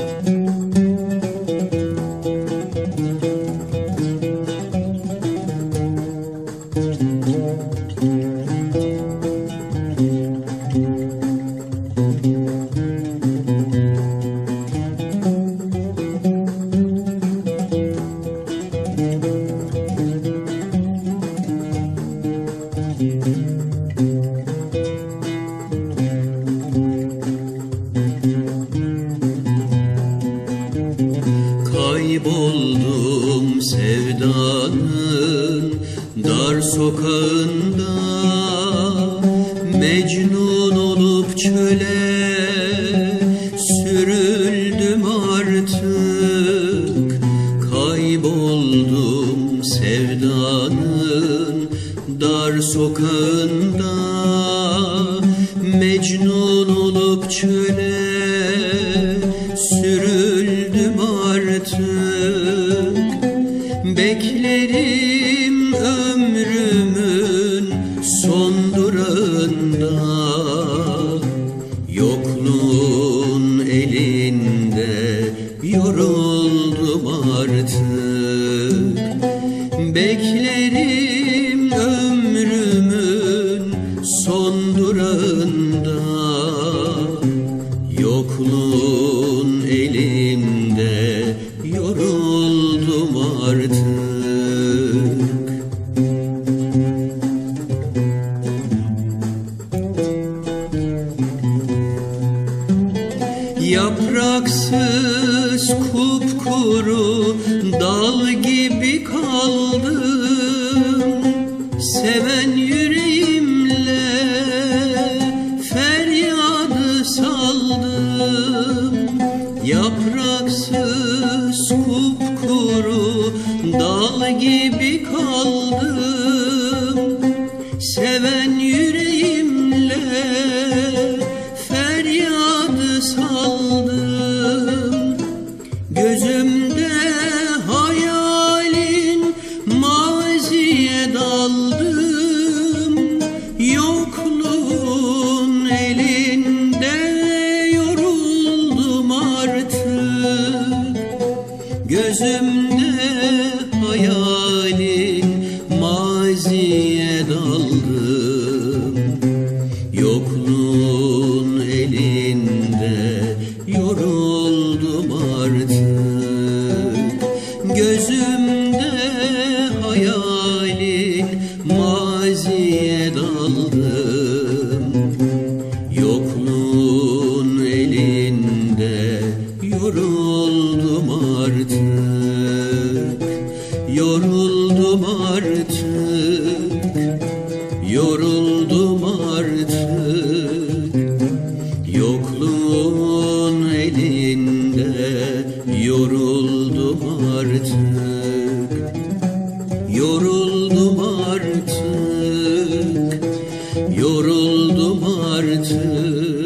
Kayboldum olup çöle sürüldüm artık. Kayboldum sevdanın dar sokağında. Mecnun olup çöle sürüldüm artık. Beklerim ömrümün son kupkuru dal gibi kaldım. Seven yüreğimle feryadı saldım. Gözümde Gözümde hayalin maziye daldım. Yokluğun elinde yoruldum artık. Gözümde Yoruldum artık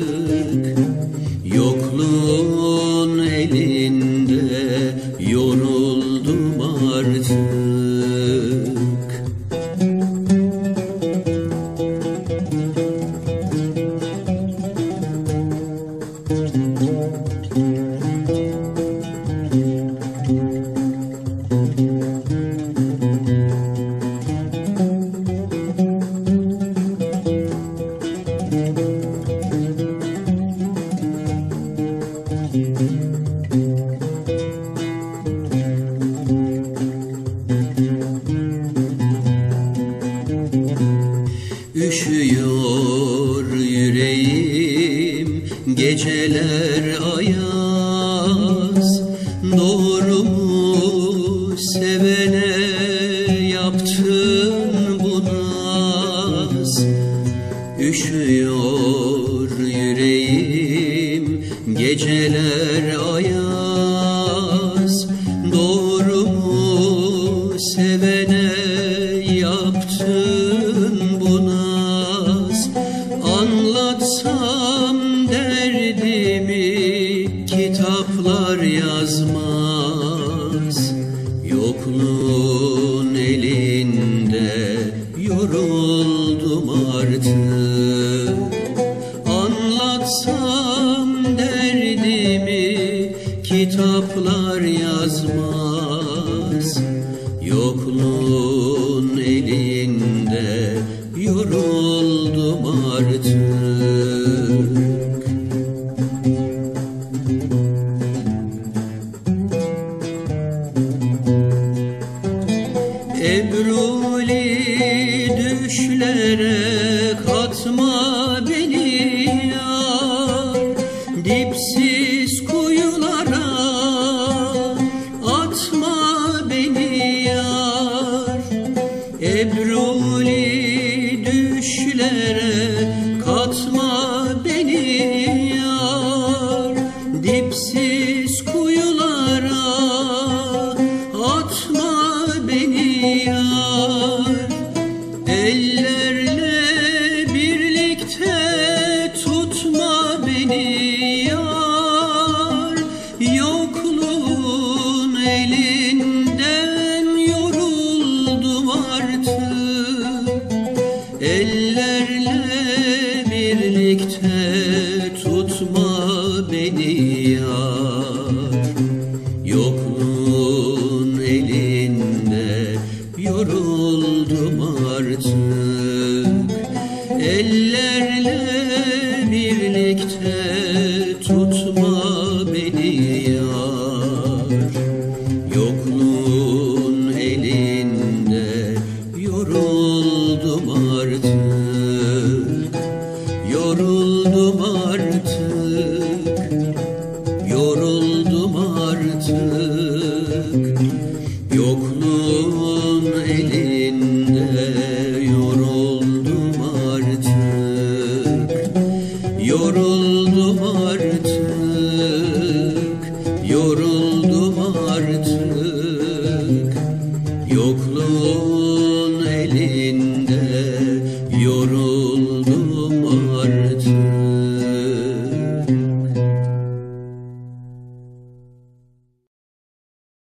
Üşüyor yüreğim geceler ayaz. Doğru mu sevene yaptın bu naz? Üşüyor yüreğim geceler aklın elinde yoruldum artık. Anlatsam derdimi kitaplar yazmaz. Yokluğun elinde yoruldum artık. Yere katma beni ya. Dipsiz Kaderle birlikte tutma beni ya Yokluğun elinde yoruldum artık. Ellerle birlikte tutma beni ya Yokluğun elinde yoruldum